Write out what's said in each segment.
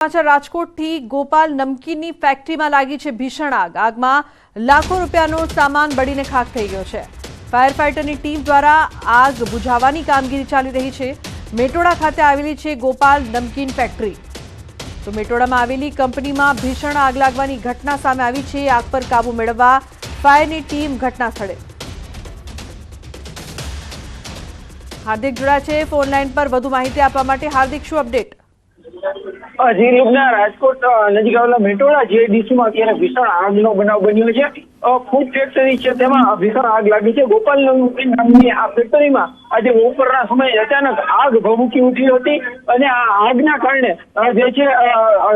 સમાચાર રાજકોટથી ગોપાલ નમકીનની ફેક્ટરીમાં લાગી છે ભીષણ આગ. આગમાં લાખો રૂપિયાનો સામાન બળીને ખાખ થઈ ગયો છે. ફાયર ફાઇટરની ટીમ દ્વારા આગ બુઝાવવાની કામગીરી ચાલી રહી છે. મેટોડા ખાતે આવેલી છે ગોપાલ નમકીન ફેક્ટરી. તો મેટોડામાં આવેલી કંપનીમાં ભીષણ આગ લાગવાની ઘટના સામે આવી છે. આગ પર કાબુ મેળવવા ફાયરની ટીમ ઘટના સ્થળે હાર્દિક જોડાયા છે. ફોન લાઈન પર વધુ માહિતી આપવા માટે હાર્દિક શું અપડેટ? અ, જી લીબના રાજકોટ નજીક આવેલા મેટોડા જીઆઈડીસીમાં અત્યારે ભીષણ આગનો બનાવ બન્યો છે ફૂડ ફેક્ટરી છે તેમાં ભીષણ આગ લાગી છે. ગોપાલ નામની આ ફેક્ટરીમાં આજે બપોરના સમયે અચાનક આગ ભભૂકી ઉઠી હતી અને આ આગના કારણે જે છે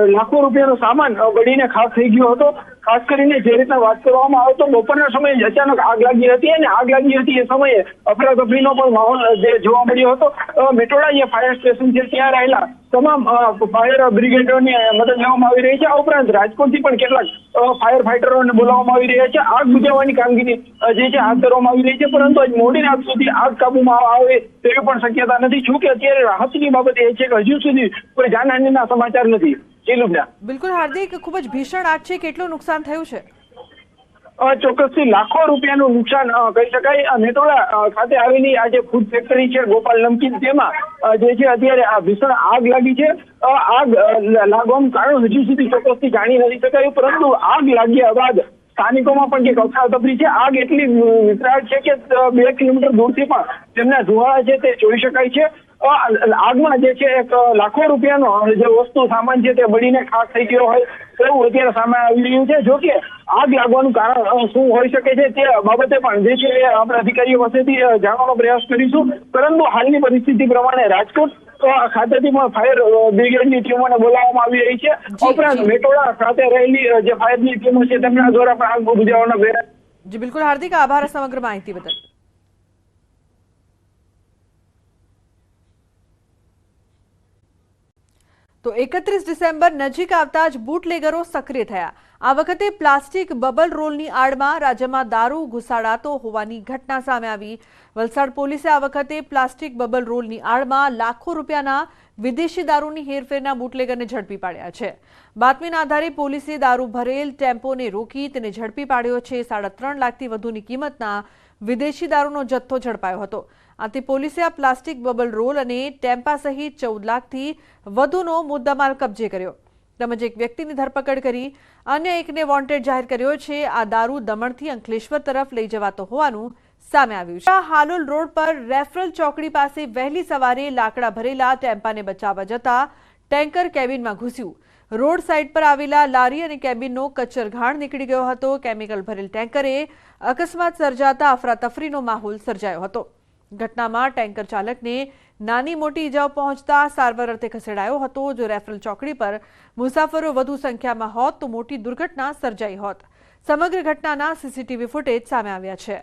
લાખો રૂપિયાનો સામાન બળીને ખાસ થઈ ગયો હતો. ખાસ કરીને જે રીતના વાત કરવામાં આવે તો બપોરના સમયે અચાનક આગ લાગી હતી અને આગ લાગી હતી એ સમયે અફરાતફરીનો પણ માહોલ જે જોવા મળ્યો હતો. મેટોડા જે ફાયર સ્ટેશન છે ત્યાં રહેલા તમામ ફાયર બ્રિગેડોની મદદ લેવામાં આવી રહી છે. આ ઉપરાંત રાજકોટથી પણ કેટલાક ફાયર ફાઈટરોને બોલાવવામાં આવી રહ્યા છે. આગ બુજાવવાની કામગીરી જે છે, હાથ ધરવામાં આવી રહી છે. પરંતુ આજ મોડી રાત સુધી આગ કાબુમાં આવે તેવી પણ શક્યતા નથી. શું કે અત્યારે રાહતની બાબત એ છે કે હજુ સુધી કોઈ જાનહાનિના સમાચાર નથી. જી લુબના બિલકુલ હાર્દિક ખૂબ જ ભીષણ આગ છે. કેટલું નુકસાન થયું છે? ચોક્કસથી લાખો રૂપિયાનું નુકસાન કહી શકાય. અ, ખાતે આવેલી આ જે ફૂડ ફેક્ટરી છે ગોપાલ નમકીન તેમાં જે છે અત્યારે આ ભીષણ આગ લાગી છે. આગ લાગવાનું કારણ હજુ સુધી ચોક્કસથી જાણી નથી શકાયું પરંતુ આગ લાગ્યા બાદ સ્થાનિકોમાં પણ જે અફરાતફરી છે. આગ એટલી વિતરાળ છે કે બે કિલોમીટર દૂરથી પણ તેમના ધુવાળા છે તે જોઈ શકાય છે. આગમાં જે છે એક લાખો રૂપિયાનો જે વસ્તુ સામાન છે તે બળીને ખાક થઈ ગયો હોય તેવું અત્યારે સામે આવી રહ્યું છે. જો કે આગ લાગવાનું કારણ શું હોઈ શકે છે તે બાબતે પણ જે છે આપણે અધિકારીઓ પાસેથી જાણવાનો પ્રયાસ કરીશું. પરંતુ હાલની પરિસ્થિતિ પ્રમાણે રાજકોટ ખાતેથી પણ ફાયર બ્રિગેડની ટીમોને બોલાવવામાં આવી રહી છે. ઉપરાંત. મેટોડા ખાતે રહેલી જે ફાયરની ટીમો છે તેમના દ્વારા પણ આગ બુજાવવાનો પ્રયાસ જી બિલકુલ. હાર્દિક આભાર સમગ્ર માહિતી બદલ. તો એકત્રીસ ડિસેમ્બર નજીક આવતા જ બુટલેગરો સક્રિય થયા. આ વખતે પ્લાસ્ટિક બબલ રોલની આડમાં રાજ્યમાં દારૂ ઘુસાડાતો હોવાની ઘટના સામે આવી. વલસાડ પોલીસે આ વખતે પ્લાસ્ટિક બબલ રોલની આડમાં લાખો રૂપિયાના વિદેશી દારૂની હેરફેરના બુટલેગરને ઝડપી પાડ્યા છે. બાતમીના આધારે પોલીસે દારૂ ભરેલ ટેમ્પોને રોકી તેને ઝડપી પાડ્યો છે. સાડા ત્રણ લાખથી વધુની કિંમતના વિદેશી દારૂનો જથ્થો ઝડપાયો હતો. આથી પોલીસે આ પ્લાસ્ટિક બબલ રોલ અને ટેમ્પા સહિત ચૌદ લાખથી વધુનો મુદ્દામાલ કબજે કર્યો. તેમજ એક વ્યક્તિની ધરપકડ કરી અન્ય એકને વોન્ટેડ જાહેર કર્યો છે. આ દારૂ દમણથી અંકલેશ્વર તરફ લઈ જવાતો હોવાનું સામે આવ્યું છે. આ હાલોલ રોડ પર રેફરલ ચોકડી પાસે વહેલી સવારે લાકડા ભરેલા ટેમ્પાને બચાવવા જતા ટેન્કર કેબિનમાં ઘૂસ્યું. રોડ સાઇડ પર આવેલા લારી અને કેબિનનો કચ્ચરઘાણ નીકળી ગયો હતો. કેમિકલ ભરેલ ટેન્કરે અકસ્માત સર્જાતા અફરાતફરીનો માહોલ સર્જાયો હતો. ઘટનામાં ટેન્કર ચાલકને નાની મોટી ઇજાઓ પહોંચતા સારવાર અર્થે ખસેડાયો હતો. જો રેફરલ ચોકડી પર મુસાફરો વધુ સંખ્યામાં હોત તો મોટી દુર્ઘટના સર્જાઈ હોત. સમગ્ર ઘટનાના સીસીટીવી ફૂટેજ સામે આવ્યા છે.